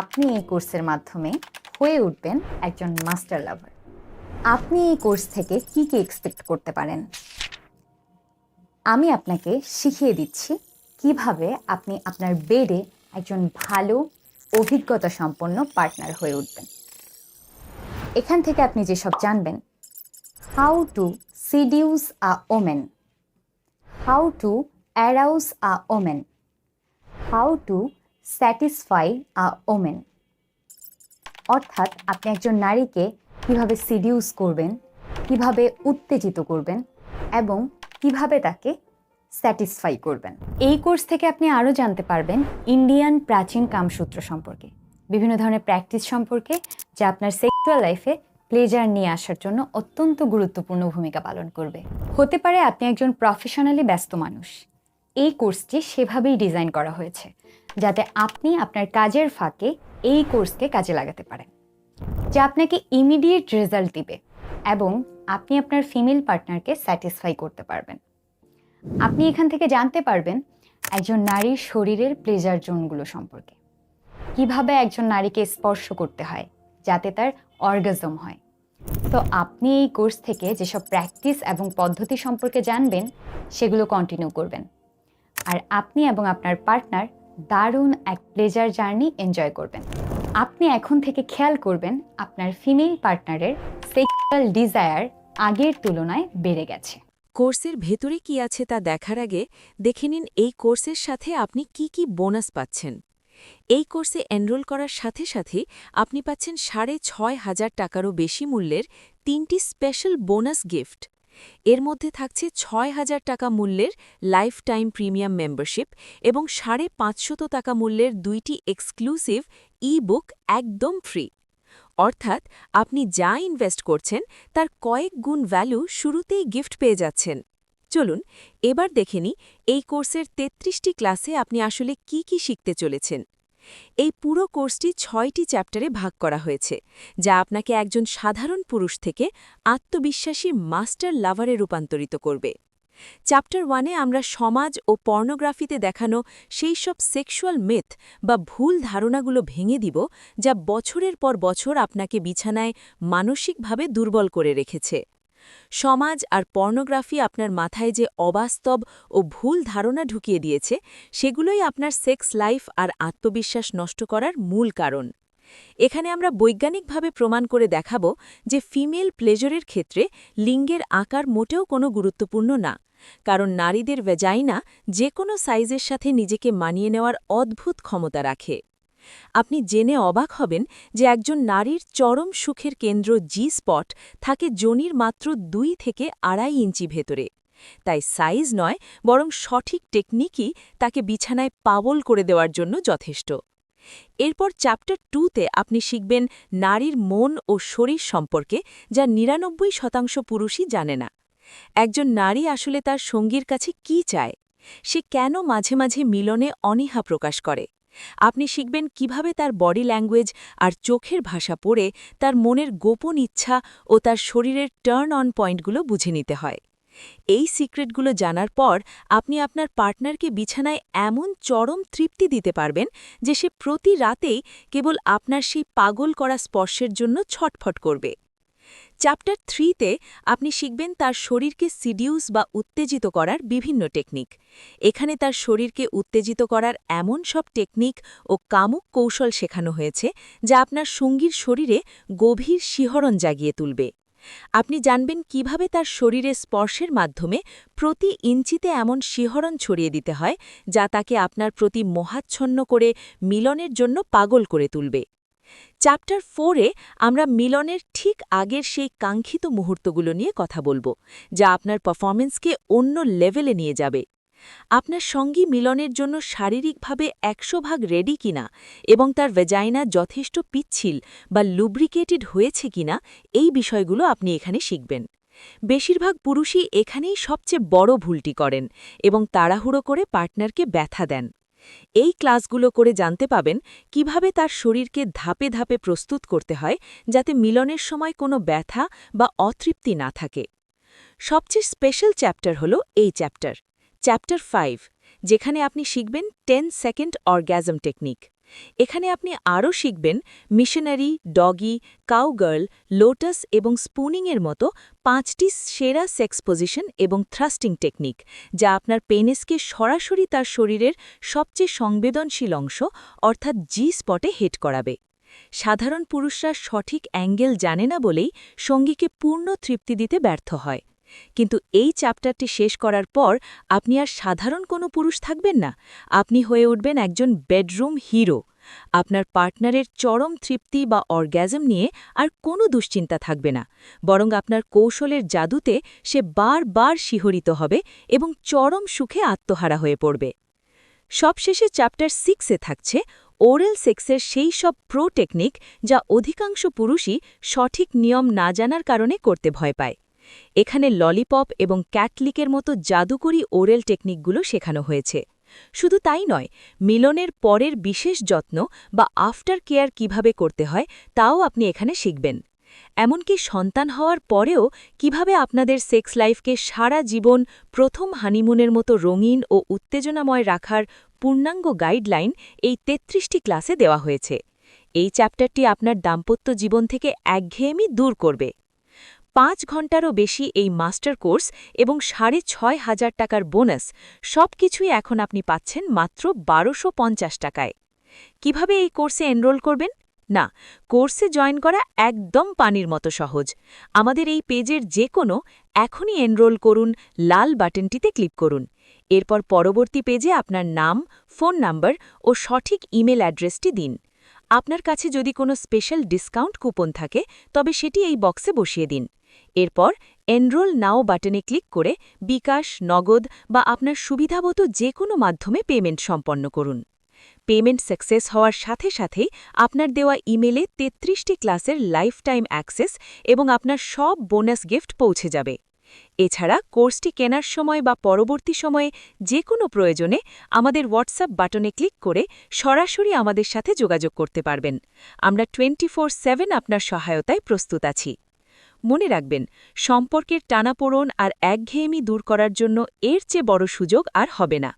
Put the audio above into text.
আপনি এই কোর্সের মাধ্যমে হয়ে উঠবেন একজন মাস্টার লাভার। আপনি এই কোর্স থেকে কি কি এক্সপেক্ট করতে পারেন? আমি আপনাকে শিখিয়ে দিচ্ছি কীভাবে আপনি আপনার বেডে একজন ভালো অভিজ্ঞতা সম্পন্ন পার্টনার হয়ে উঠবেন। এখান থেকে আপনি যেসব জানবেন how to seduce a woman how to arouse a woman how to satisfy a woman. অর্থাৎ আপনি একজন নারীকে কীভাবে সিডিউস করবেন, কীভাবে উত্তেজিত করবেন এবং কীভাবে তাকে স্যাটিসফাই করবেন। এই কোর্স থেকে আপনি আরও জানতে পারবেন ইন্ডিয়ান প্রাচীন কামসূত্র সম্পর্কে, বিভিন্ন ধরনের প্র্যাকটিস সম্পর্কে, যা আপনার সেক্সুয়াল লাইফে প্লেজার নিয়ে আসার জন্য অত্যন্ত গুরুত্বপূর্ণ ভূমিকা পালন করবে। হতে পারে আপনি একজন প্রফেশনালি ব্যস্ত মানুষ এই কোর্সটি সেভাবেই ডিজাইন করা হয়েছে, যাতে আপনি আপনার কাজের ফাঁকে এই কোর্সকে কাজে লাগাতে পারেন। যা আপনাকে ইমিডিয়েট রেজাল্ট দিবে এবং আপনি আপনার ফিমেল পার্টনারকে স্যাটিসফাই করতে পারবেন। আপনি এখান থেকে জানতে পারবেন একজন নারীর শরীরের প্লেজার জোনগুলো সম্পর্কে। কীভাবে একজন নারীকে স্পর্শ করতে হয়, যাতে তার অর্গাজম হয়। তো আপনি এই কোর্স থেকে যেসব প্র্যাকটিস এবং পদ্ধতি সম্পর্কে জানবেন, সেগুলো কন্টিনিউ করবেন। আর আপনি এবং আপনার পার্টনার দারুণ এক প্লেজার জার্নি এনজয় করবেন। আপনি এখন থেকে খেয়াল করবেন আপনার ফিমেল পার্টনারের সেক্সুয়াল ডিজায়ার আগের তুলনায় বেড়ে গেছে। কোর্সের ভেতরে কি আছে তা দেখার আগে দেখে নিন এই কোর্সের সাথে আপনি কি কি বোনাস পাচ্ছেন। এই কোর্সে এনরোল করার সাথে সাথে আপনি পাচ্ছেন সাড়ে ছয় হাজার টাকারও বেশি মূল্যের তিনটি স্পেশাল বোনাস গিফট এর মধ্যে থাকছে ছয় হাজার টাকা মূল্যের লাইফ টাইম প্রিমিয়াম মেম্বারশিপ এবং সাড়ে পাঁচশত টাকা মূল্যের দুইটি এক্সক্লুসিভ ই বুক একদম ফ্রি। অর্থাৎ আপনি যা ইনভেস্ট করছেন, তার কয়েক গুণ ভ্যালু শুরুতেই গিফট পেয়ে যাচ্ছেন। চলুন, এবার দেখে নিই এই কোর্সের ৩৩টি ক্লাসে আপনি আসলে কি কি শিখতে চলেছেন। এই পুরো কোর্সটি ছয়টি চ্যাপ্টারে ভাগ করা হয়েছে, যা আপনাকে একজন সাধারণ পুরুষ থেকে আত্মবিশ্বাসী মাস্টার লাভারে রূপান্তরিত করবে। চ্যাপ্টার ওয়ানে আমরা সমাজ ও পর্নোগ্রাফিতে দেখানো সেই সব সেক্সুয়াল মেথ বা ভুল ধারণাগুলো ভেঙে দিব, যা বছরের পর বছর আপনাকে বিছানায় মানসিকভাবে দুর্বল করে রেখেছে। সমাজ আর পর্নোগ্রাফি আপনার মাথায় যে অবাস্তব ও ভুল ধারণা ঢুকিয়ে দিয়েছে, সেগুলোই আপনার সেক্স লাইফ আর আত্মবিশ্বাস নষ্ট করার মূল কারণ। এখানে আমরা বৈজ্ঞানিকভাবে প্রমাণ করে দেখাব যে ফিমেল প্লেজারের ক্ষেত্রে লিঙ্গের আকার মোটেও কোনো গুরুত্বপূর্ণ না, কারণ নারীদের ভেজাইনা যে কোনো সাইজের সাথে নিজেকে মানিয়ে নেওয়ার অদ্ভুত ক্ষমতা রাখে। আপনি জেনে অবাক হবেন যে একজন নারীর চরম সুখের কেন্দ্র জি স্পট থাকে জনির মাত্র দুই থেকে আড়াই ইঞ্চি ভেতরে। তাই সাইজ নয়, বরং সঠিক টেকনিকই তাকে বিছানায় পাবল করে দেওয়ার জন্য যথেষ্ট। এরপর চ্যাপ্টার টুতে আপনি শিখবেন নারীর মন ও শরীর সম্পর্কে, যা নিরানব্বই শতাংশ পুরুষই জানে না। একজন নারী আসলে তার সঙ্গীর কাছে কি চায়? সে কেন মাঝে মাঝে মিলনে অনীহা প্রকাশ করে? আপনি শিখবেন কীভাবে তার বডি ল্যাঙ্গুয়েজ আর চোখের ভাষা পড়ে তার মনের গোপন ইচ্ছা ও তার শরীরের টার্ন অন পয়েন্টগুলো বুঝে নিতে হয়। এই সিক্রেটগুলো জানার পর আপনি আপনার পার্টনারকে বিছানায় এমন চরম তৃপ্তি দিতে পারবেন যে সে প্রতি রাতেই কেবল আপনার সেই পাগল করা স্পর্শের জন্য ছটফট করবে। চ্যাপ্টার থ্রিতে আপনি শিখবেন তার শরীরকে সিডিউস বা উত্তেজিত করার বিভিন্ন টেকনিক এখানে তার শরীরকে উত্তেজিত করার এমন সব টেকনিক ও কামুক কৌশল শেখানো হয়েছে যা আপনার সঙ্গীর শরীরে গভীর শিহরণ জাগিয়ে তুলবে। আপনি জানবেন কীভাবে তার শরীরে স্পর্শের মাধ্যমে প্রতি ইঞ্চিতে এমন শিহরণ ছড়িয়ে দিতে হয় যা তাকে আপনার প্রতি মোহাচ্ছন্ন করে মিলনের জন্য পাগল করে তুলবে। চ্যাপ্টার ফোরে আমরা মিলনের ঠিক আগের সেই কাঙ্ক্ষিত মুহূর্তগুলো নিয়ে কথা বলব, যা আপনার পারফরমেন্সকে অন্য লেভেলে নিয়ে যাবে। আপনার সঙ্গী মিলনের জন্য শারীরিকভাবে একশো ভাগ রেডি কিনা এবং তার ভেজাইনা যথেষ্ট পিচ্ছিল বা লুব্রিকেটেড হয়েছে কিনা এই বিষয়গুলো আপনি এখানে শিখবেন। বেশিরভাগ পুরুষই এখানেই সবচেয়ে বড় ভুলটি করেন এবং তাড়াহুড়ো করে পার্টনারকে ব্যথা দেন। এই ক্লাসগুলো করে জানতে পাবেন কীভাবে তার শরীরকে ধাপে ধাপে প্রস্তুত করতে হয় যাতে মিলনের সময় কোনো ব্যথা বা অতৃপ্তি না থাকে। সবচেয়ে স্পেশাল চ্যাপ্টার হল এই চ্যাপ্টার চ্যাপ্টার ফাইভ যেখানে আপনি শিখবেন টেন সেকেন্ড অর্গ্যাজম টেকনিক এখানে আপনি আরও শিখবেন মিশনারি, ডগি, কাউগার্ল, লোটাস এবং স্পুনিংয়ের মতো পাঁচটি সেরা সেক্স পজিশন এবং থ্রাস্টিং টেকনিক, যা আপনার পেনেসকে সরাসরি তার শরীরের সবচেয়ে সংবেদনশীল অংশ, অর্থাৎ জি স্পটে হিট করাবে। সাধারণ পুরুষরা সঠিক অ্যাঙ্গেল জানে না বলেই সঙ্গীকে পূর্ণ তৃপ্তি দিতে ব্যর্থ হয়। কিন্তু এই চ্যাপ্টারটি শেষ করার পর আপনি আর সাধারণ কোনো পুরুষ থাকবেন না। আপনি হয়ে উঠবেন একজন বেডরুম হিরো। আপনার পার্টনারের চরম তৃপ্তি বা অর্গ্যাজম নিয়ে আর কোনো দুশ্চিন্তা থাকবে না। বরং আপনার কৌশলের জাদুতে সে বারবার শিহরিত হবে এবং চরম সুখে আত্মহারা হয়ে পড়বে। সবশেষে চ্যাপ্টার সিক্সে থাকছে ওরেল সেক্সের সেই সব প্রো টেকনিক যা অধিকাংশ পুরুষই সঠিক নিয়ম না জানার কারণে করতে ভয় পায়। এখানে ললিপপ এবং ক্যাটলিকের মতো জাদুকরী ওরেল টেকনিকগুলো শেখানো হয়েছে। শুধু তাই নয়, মিলনের পরের বিশেষ যত্ন বা আফটার কেয়ার কীভাবে করতে হয় তাও আপনি এখানে শিখবেন। এমনকি সন্তান হওয়ার পরেও কীভাবে আপনাদের সেক্স লাইফকে সারা জীবন প্রথম হানিমুনের মতো রঙিন ও উত্তেজনাময় রাখার পূর্ণাঙ্গ গাইডলাইন এই তেত্রিশটি ক্লাসে দেওয়া হয়েছে। এই চ্যাপ্টারটি আপনার দাম্পত্য জীবন থেকে একঘেয়েমি দূর করবে। পাঁচ ঘন্টারও বেশি এই মাস্টার কোর্স এবং সাড়ে ছয় হাজার টাকার বোনাস সব কিছুই এখন আপনি পাচ্ছেন মাত্র বারোশো পঞ্চাশ টাকায়। কীভাবে এই কোর্সে এনরোল করবেন? না, কোর্সে জয়েন করা একদম পানির মতো সহজ। আমাদের এই পেজের যে কোনো এখনই এনরোল করুন, লাল বাটনটিতে ক্লিক করুন। এরপর পরবর্তী পেজে আপনার নাম, ফোন নাম্বার ও সঠিক ইমেল অ্যাড্রেসটি দিন। আপনার কাছে যদি কোনো স্পেশাল ডিসকাউন্ট কুপন থাকে, তবে সেটি এই বক্সে বসিয়ে দিন। এরপর এনরোল নাও বাটনে ক্লিক করে বিকাশ, নগদ বা আপনার সুবিধামতো যে কোনো মাধ্যমে পেমেন্ট সম্পন্ন করুন। পেমেন্ট সাকসেস হওয়ার সাথে সাথেই আপনার দেওয়া ইমেলে তেত্রিশটি ক্লাসের লাইফ টাইম অ্যাক্সেস এবং আপনার সব বোনাস গিফট পৌঁছে যাবে। এছাড়া কোর্সটি কেনার সময় বা পরবর্তী সময়ে যে কোনো প্রয়োজনে আমাদের হোয়াটসঅ্যাপ বাটনে ক্লিক করে সরাসরি আমাদের সাথে যোগাযোগ করতে পারবেন। আমরা টোয়েন্টি ফোর আপনার সহায়তায় প্রস্তুত আছি। মনে রাখবেন, সম্পর্কের টানাপোড়ন আর একঘেয়েমি দূর করার জন্য এর চেয়ে বড় সুযোগ আর হবে না।